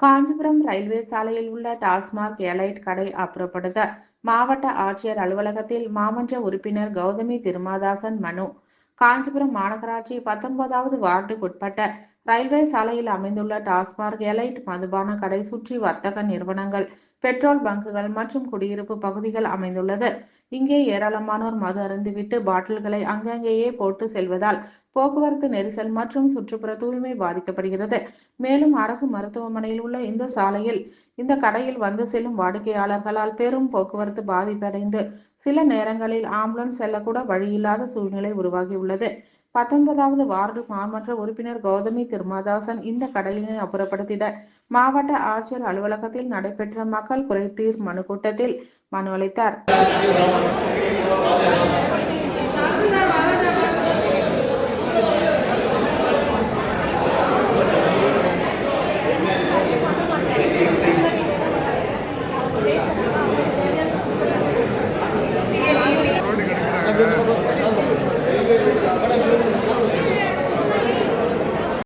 Kanchipuram railway சாலையில் உள்ள TASMAC elite கடை அப்புறப்படுத்த மாவட்ட ஆட்சியர் அலுவலகத்தில் மாமன்ற உறுப்பினர் கௌதமி திருமாதாசன் மனு. காஞ்சிபுரம் மாநகராட்சி பத்தொன்பதாவது வார்டுக்குட்பட்ட ரயில்வே சாலையில் அமைந்துள்ள டாஸ்மாக் எலைட் மதுபான கடை சுற்றி வர்த்தக நிறுவனங்கள் பெட்ரோல் பங்குகள் மற்றும் குடியிருப்பு பகுதிகள் அமைந்துள்ளது. இங்கே ஏராளமானோர் மது அருந்திவிட்டு பாட்டில்களை அங்கங்கேயே போட்டு செல்வதால் போக்குவரத்து நெரிசல் மற்றும் சுற்றுப்புற தூய்மை பாதிக்கப்படுகிறது. மேலும் அரசு மருத்துவமனையில் உள்ள இந்த சாலையில் இந்த கடையில் வந்து செல்லும் வாடிக்கையாளர்களால் பெரும் போக்குவரத்து பாதிப்படைந்து சில நேரங்களில் ஆம்புலன்ஸ் செல்லக்கூட வழியில்லாத சூழ்நிலை உருவாகியுள்ளது. பத்தொன்பதாவது வார்டு மாமன்ற உறுப்பினர் கௌதமி திருமாதாசன் இந்த கடையினை அப்புறப்படுத்திட மாவட்ட ஆட்சியர் அலுவலகத்தில் நடைபெற்ற மக்கள் குறைதீர் மனு கூட்டத்தில் மனு அளித்தார்.